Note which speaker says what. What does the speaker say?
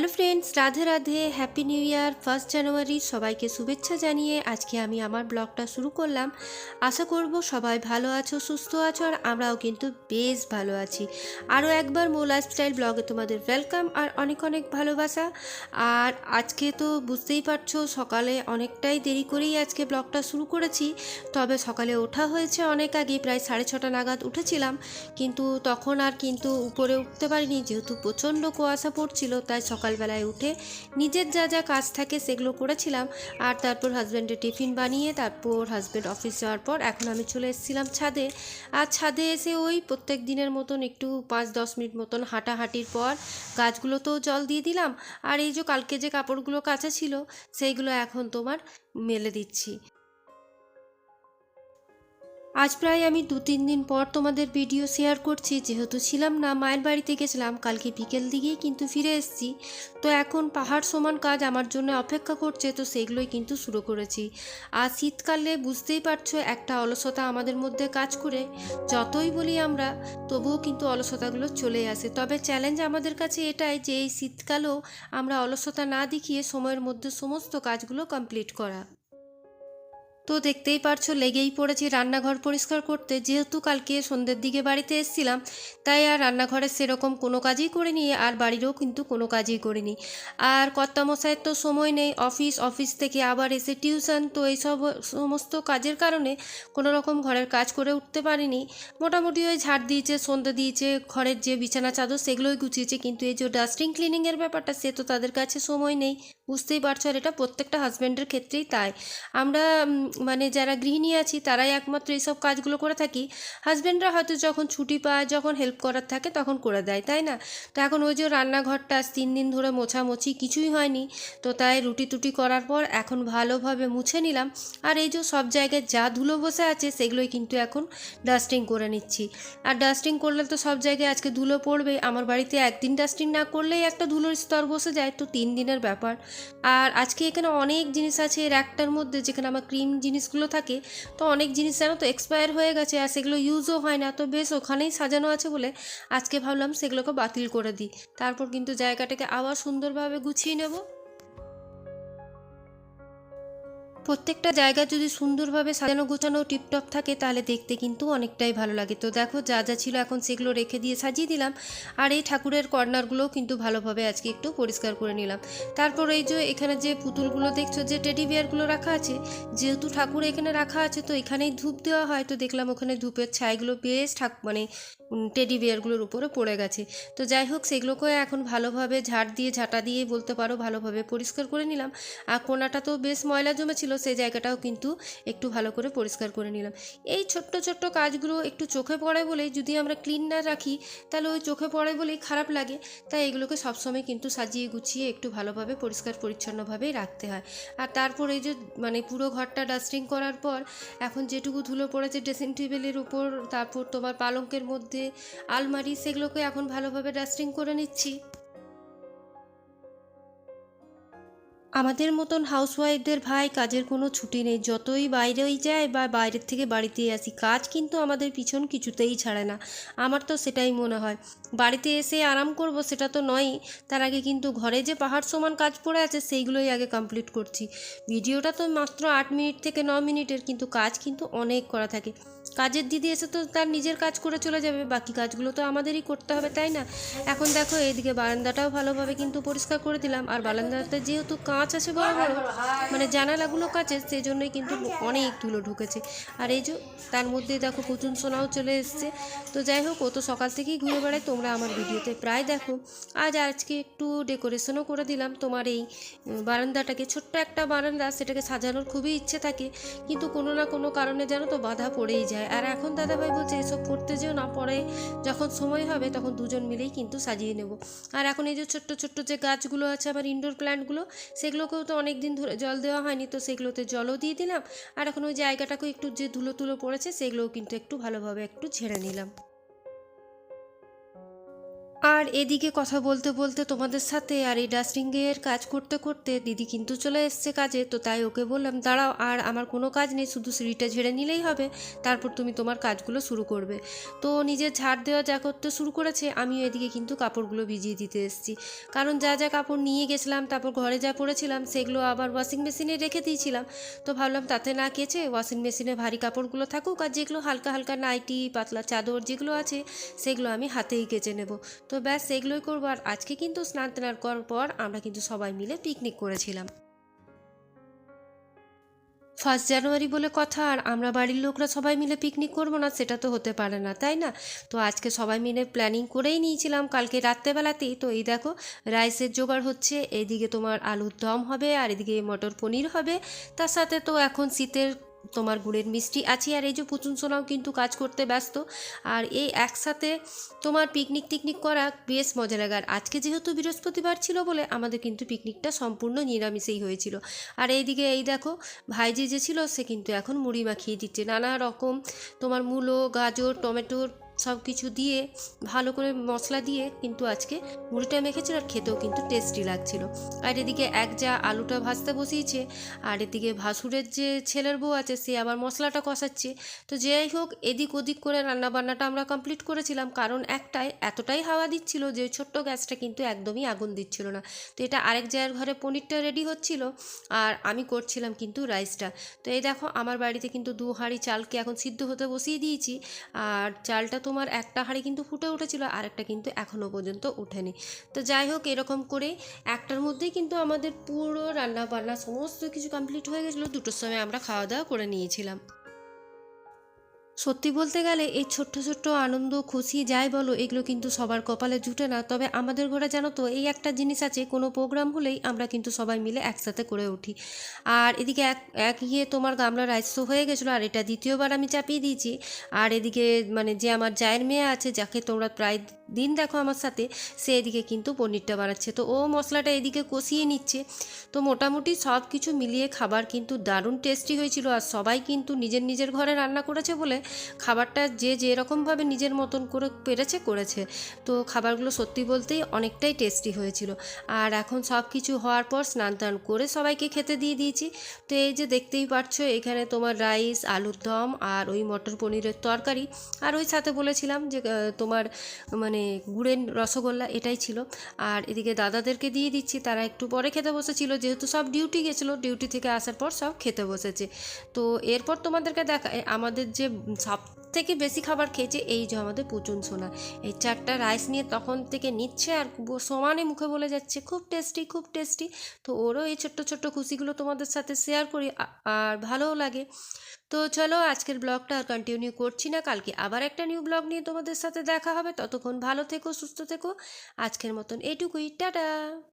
Speaker 1: Hello friends, Radhe Radhe, happy new year, first January, সবাইকে শুভেচ্ছা জানিয়ে আজকে আমি আমার ব্লগটা শুরু করলাম। আশা করব সবাই ভালো আছো, সুস্থ আছো, আর আমরাও কিন্তু বেশ ভালো আছি। আরও একবার মো লাইফস্টাইল ব্লগে তোমাদের ওয়েলকাম আর অনেক অনেক ভালোবাসা। আর আজকে তো বুঝতেই পারছ, সকালে অনেকটাই দেরি করেই আজকে ব্লগটা শুরু করেছি। তবে সকালে ওঠা হয়েছে অনেক আগে প্রায় সাড়ে ছটা নাগাদ উঠেছিলাম। কিন্তু তখন আর কিন্তু উপরে উঠতে পারিনি, যেহেতু প্রচণ্ড কুয়াশা পড়ছিল, তাই সকালবেলায় উঠে নিজের যা যা কাজ থাকে সেগুলো করেছিলাম। আর তারপর হাজব্যান্ডের টিফিন বানিয়ে তারপর হাজব্যান্ড অফিস যাওয়ার পর এখন আমি চলে এসেছিলাম ছাদে। আর ছাদে এসে ওই প্রত্যেক দিনের মতন একটু পাঁচ দশ মিনিট মতন হাঁটাহাঁটির পর গাছগুলোতেও জল দিয়ে দিলাম। আর এই যে কালকে যে কাপড়গুলো কাঁচা ছিল, সেইগুলো এখন তোমার মেলে দিচ্ছি। আজ প্রায় আমি দু তিন দিন পর তোমাদের ভিডিও শেয়ার করছি। যেহেতু ছিলাম না, মায়ের বাড়িতে গেছিলাম, কালকে বিকেল দিকেই কিন্তু ফিরে এসেছি। তো এখন পাহাড় সমান কাজ আমার জন্য অপেক্ষা করছে, তো সেগুলোই কিন্তু শুরু করেছি। আর শীতকালে বুঝতেই পারছ, একটা অলসতা আমাদের মধ্যে কাজ করে। যতই বলি আমরা, তবুও কিন্তু অলসতাগুলো চলে আসে। তবে চ্যালেঞ্জ আমাদের কাছে এটাই যে, এই শীতকালেও আমরা অলসতা না দেখিয়ে সময়ের মধ্যে সমস্ত কাজগুলো কমপ্লিট করা। তো দেখতেই পারছ, লেগেই পড়েছি রান্নাঘর পরিষ্কার করতে। যেহেতু কালকে সন্ধ্যের দিকে বাড়িতে এসেছিলাম, তাই আর রান্নাঘরের সেরকম কোনো কাজই করিনি, আর বাড়িরও কিন্তু কোনো কাজই করিনি। আর কর্তামশাইয়ের তো সময় নেই, অফিস অফিস থেকে আবার এসে টিউশন, তো এইসব সমস্ত কাজের কারণে কোনো রকম ঘরের কাজ করে উঠতে পারিনি। মোটামুটি ওই ঝাড় দিয়েছে, সন্ধ্যে দিয়েছে, ঘরের যে বিছানা চাদর সেগুলোই গুছিয়েছে, কিন্তু এই যে ডাস্টিং ক্লিনিংয়ের ব্যাপারটা, সে তো তাদের কাছে সময় নেই। বুঝতেই পারছ, আর এটা প্রত্যেকটা হাজব্যান্ডের ক্ষেত্রেই তাই। আমরা মানে যারা গৃহিণী আছি, তারাই একমাত্র এইসব কাজগুলো করে থাকি। হাজব্যান্ডরা হয়তো যখন ছুটি পায়, যখন হেল্প করার থাকে, তখন করে দেয়, তাই না? তো এখন ওই যে রান্নাঘরটা আজ তিন দিন ধরে মোছামুছি, কিছুই হয়নি। তো তাই রুটি টুটি করার পর এখন ভালোভাবে মুছে নিলাম। আর এই যে সব জায়গায় যা ধুলো বসে আছে, সেগুলোই কিন্তু এখন ডাস্টিং করে নিচ্ছি। আর ডাস্টিং করলে তো সব জায়গায় আজকে ধুলো পড়বেই। আমার বাড়িতে একদিন ডাস্টিং না করলেই একটা ধুলোর স্তর বসে যায়, তো তিন দিনের ব্যাপার। আর আজকে এখানে অনেক জিনিস আছে, এর একটার মধ্যে যেখানে আমার ক্রিম জিনিসগুলো থাকে, তো অনেক জিনিস জানো তো এক্সপায়ার হয়ে গেছে আর সেগুলো ইউজও হয় না। তো বেশ ওখানেই সাজানো আছে বলে আজকে ভাবলাম সেগুলোকে বাতিল করে দিই। তারপর কিন্তু জায়গাটাকে আবার সুন্দরভাবে গুছিয়ে নেব। প্রত্যেকটা জায়গা যদি সুন্দরভাবে সাজানো, গোছানো, টিপটপ থাকে, তাহলে দেখতে কিন্তু অনেকটাই ভালো লাগে। তো দেখো, যা যা ছিল এখন সেগুলো রেখে দিয়ে সাজিয়ে দিলাম। আর এই ঠাকুরের কর্নারগুলোও কিন্তু ভালোভাবে আজকে একটু পরিষ্কার করে নিলাম। তারপর এই যে এখানে যে পুতুলগুলো দেখছ, যে টেডি বিয়ারগুলো রাখা আছে, যেহেতু ঠাকুর এখানে রাখা আছে, তো এখানেই ধূপ দেওয়া হয়। তো দেখলাম ওখানে ধূপের ছাইগুলো বেশ ঠাক মানে টেডি বিয়ারগুলোর উপরে পড়ে গেছে। তো যাই হোক, সেগুলোকে এখন ভালোভাবে ঝাড় দিয়ে, ঝাঁটা দিয়ে বলতে পারো, ভালোভাবে পরিষ্কার করে নিলাম। আর কোনাটা তো বেশ ময়লা জমেছিল। সেই জায়গাটাও কিন্তু একটু ভালো করে পরিষ্কার করে নিলাম। এই ছোট্ট ছোট্ট কাজগুলো একটু চোখে পড়ে বলেই যদি আমরা ক্লিন না রাখি, তাহলে ওই চোখে পড়ে বলেই খারাপ লাগে। তাই এগুলোকে সবসময় কিন্তু সাজিয়ে গুছিয়ে একটু ভালোভাবে পরিষ্কার পরিচ্ছন্নভাবেই রাখতে হয়। আর তারপর এই যে মানে পুরো ঘরটা ডাস্টিং করার পর, এখন যেটুকু ধুলো পড়েছে ড্রেসিং টেবিলের উপর, তারপর তোমার পালঙ্কের মধ্যে আলমারি, সেগুলোকে এখন ভালোভাবে ডাস্টিং করে নিচ্ছি। আমাদের মতন হাউসওয়াইফদের ভাই কাজের কোনো ছুটি নেই। যতই বাইরেই যায় বা বাইরের থেকে বাড়িতেই আসি, কাজ কিন্তু আমাদের পিছন কিছুতেই ছাড়ে না। আমার তো সেটাই মনে হয়। বাড়িতে এসে আরাম করব সেটা তো নয়ই, তার আগে কিন্তু ঘরে যে পাহাড় সমান কাজ পড়ে আছে সেইগুলোই আগে কমপ্লিট করছি। ভিডিওটা তো মাত্র আট মিনিট থেকে ন মিনিটের, কিন্তু কাজ কিন্তু অনেক করা থাকে। কাজের দিদি এসে তো তার নিজের কাজ করে চলে যাবে, বাকি কাজগুলো তো আমাদেরই করতে হবে, তাই না? এখন দেখো এইদিকে বারান্দাটাও ভালোভাবে কিন্তু পরিষ্কার করে দিলাম। আর বারান্দাতে যেহেতু কাঁচ আছে বড় বড়। মানে জানালাগুলো কাঁচে সেই জন্যই কিন্তু অনেক ধুলো ঢুকেছে। আর এই যে তার মধ্যে দেখো কুচুন সোনাও চলে এসছে। তো যাই হোক, ও তো সকাল থেকেই ঘুরে বেড়ায়, তোমরা আমার ভিডিওতে প্রায় দেখো। আজ আজকে একটু ডেকোরেশনও করে দিলাম। তোমার এই বারান্দাটাকে, ছোট্ট একটা বারান্দা, সেটাকে সাজানোর খুবই ইচ্ছে থাকে। কিন্তু কোনো না কোনো কারণে যেন তো বাধা পড়েই যায়। আর এখন দাদাভাই বলছে, এসব করতে যেও না, পরে যখন সময় হবে, তখন দুজন মিলেই কিন্তু সাজিয়ে নেব। আর এখন এই যে ছোট্ট ছোট্ট যে গাছগুলো আছে আবার ইনডোর প্ল্যান্টগুলো সেগুলোকেও তো অনেক দিন ধরে জল দেওয়া হয়নি, তো সেগুলোতে জলও দিয়ে দিলাম। আর এখন ওই জায়গাটাকেও একটু যে ধুলো তুলো পড়েছে, সেগুলোও কিন্তু একটু ভালোভাবে একটু ঝেড়ে নিলাম। আর এদিকে কথা বলতে বলতে তোমাদের সাথে আর এই ডাস্টিংয়ের কাজ করতে করতে দিদি কিন্তু চলে এসছে কাজে, তো তাই ওকে বললাম, দাঁড়াও, আর আমার কোনো কাজ নেই, শুধু সিঁড়িটা ঝেড়ে নিলেই হবে, তারপর তুমি তোমার কাজগুলো শুরু করবে। তো নিজের ঝাড় দেওয়া যা করতে শুরু করেছে, আমিও এদিকে কিন্তু কাপড়গুলো ভিজিয়ে দিতে এসেছি। কারণ যা যা কাপড় নিয়ে গেছিলাম, তারপর ঘরে যা পরেছিলাম, সেগুলো আবার ওয়াশিং মেশিনে রেখে দিয়েছিলাম। তো ভাবলাম তাতে না কেচে ওয়াশিং মেশিনে ভারী কাপড়গুলো থাকুক, আর যেগুলো হালকা হালকা নাইটি, পাতলা চাদর যেগুলো আছে, সেগুলো আমি হাতেই কেচে নেব। তো ব্যাস, এগুলোই করব। আর আজকে কিন্তু স্নান টান করার পর আমরা কিন্তু সবাই মিলে পিকনিক করেছিলাম। ফার্স্ট জানুয়ারি বলে কথা, আর আমরা বাড়ির লোকরা সবাই মিলে পিকনিক করব না, সেটা তো হতে পারে না, তাই না? তো আজকে সবাই মিলে প্ল্যানিং করেই নিয়েছিলাম কালকে রাত্রেবেলাতেই। তো এই দেখো, রাইসের জোগাড় হচ্ছে, এদিকে তোমার আলুর দম হবে, আর এদিকে মটর পনির হবে। তার সাথে তো এখন শীতের তোমার গুড়ের মিষ্টি আছে, আর এই যে পুতুন সোনাও কিন্তু কাজ করতে ব্যস্ত। আর এই একসাথে তোমার পিকনিক টিকনিক করা বেশ মজা লাগে আর আজকে যেহেতু বৃহস্পতিবার ছিল বলে আমাদের কিন্তু পিকনিকটা সম্পূর্ণ নিরামিষেই হয়েছিল। আর এইদিকে এই দেখো, ভাইজি যে ছিল সে কিন্তু এখন মুড়ি মাখিয়ে দিচ্ছে। নানা রকম তোমার মূলো, গাজর, টমেটোর সব কিছু দিয়ে, ভালো করে মশলা দিয়ে কিন্তু আজকে মুড়িটা মেখেছিল আর খেতেও কিন্তু টেস্টি লাগছিল। আর এদিকে এক যা আলুটা ভাজতে বসিয়েছে, আর এদিকে ভাসুরের যে ছেলের বউ আছে, সে আবার মশলাটা কষাচ্ছে। তো যাই হোক, এদিক ওদিক করে রান্না বান্নাটা আমরা কমপ্লিট করেছিলাম, কারণ একটাই এতটাই হাওয়া দিচ্ছিল যে ছোট্ট গ্যাসটা কিন্তু একদমই আগুন দিচ্ছিল না। তো এটা আরেক জায়গার ঘরে পনিরটা রেডি হচ্ছিল, আর আমি করছিলাম কিন্তু রাইসটা তো এই দেখো, আমার বাড়িতে কিন্তু দু হাঁড়ি চালকে এখন সিদ্ধ হতে বসিয়ে দিয়েছি, আর চালটা তোমার একটা হাঁড়ি কিন্তু ফুটে উঠেছিল আর একটা কিন্তু এখনও পর্যন্ত ওঠেনি। তো যাই হোক, এরকম করে একটার মধ্যেই কিন্তু আমাদের পুরো রান্না বান্না সমস্ত কিছু কমপ্লিট হয়ে গেছিল। দুটোর সময় আমরা খাওয়া দাওয়া করে নিয়েছিলাম। সত্যি বলতে গেলে এই ছোট্ট ছোট্ট আনন্দ, খুশি যাই বলো, এগুলো কিন্তু সবার কপালে জুটে না। তবে আমাদের ঘরে জানো তো, এই একটা জিনিস আছে, কোনো প্রোগ্রাম হলেই আমরা কিন্তু সবাই মিলে একসাথে করে উঠি। আর এদিকে এক এক ইয়ে তোমার গামলা রাইস তো হয়ে গেছিল, আর এটা দ্বিতীয়বার আমি চাপিয়ে দিয়েছি। আর এদিকে মানে যে আমার জায়ের মেয়ে আছে, যাকে তোমরা প্রায় দিন দেখো আমার সাথে। সে এদিকে কিন্তু পনিরটা বানাচ্ছে। তো ও মশলাটা এদিকে কষিয়ে নিচ্ছে। তো মোটামুটি সব কিছু মিলিয়ে খাবার কিন্তু দারুণ টেস্টি হয়েছিল। আর সবাই কিন্তু নিজের নিজের ঘরে রান্না করেছে বলে খাবারটা যে যেরকমভাবে নিজের মতন করে পেরেছে, করেছে। তো খাবারগুলো সত্যি বলতেই অনেকটাই টেস্টি হয়েছিল। আর এখন সব কিছু হওয়ার পর স্নান টান করে সবাইকে খেতে দিয়ে দিয়েছি। তো এই যে দেখতেই পারছ, এখানে তোমার রাইস, আলুর দম আর ওই মটর পনিরের তরকারি। আর ওই সাথে বলেছিলাম যে তোমার মানে গুড়ের রসগোল্লা এটাই ছিল। আর এদিকে দাদাদেরকে দিয়ে দিচ্ছি, তারা একটু পরে খেতে বসেছিল, যেহেতু সব ডিউটি গেছিল ডিউটি থেকে আসার পর সব খেতে বসেছে। তো এরপর তোমাদেরকে দেখায় আমাদের যে সব থেকে বেশি খাবার খেয়েছে এই যে আমাদের পুচুন সোনা। এই চারটা রাইস নিয়ে তখন থেকে নিচ্ছে আর সমানে মুখে বলে যাচ্ছে, খুব টেস্টি খুব টেস্টি তো ওরও এই ছোট্ট ছোট্ট খুশিগুলো তোমাদের সাথে শেয়ার করি আর ভালোও লাগে। তো চলো আজকের ব্লগটা আর কন্টিনিউ করছি না, কালকে আবার একটা নিউ ব্লগ নিয়ে তোমাদের সাথে দেখা হবে। ততক্ষণ ভালো থেকো, সুস্থ থেকো। আজকের মতন এইটুকুই টাটা!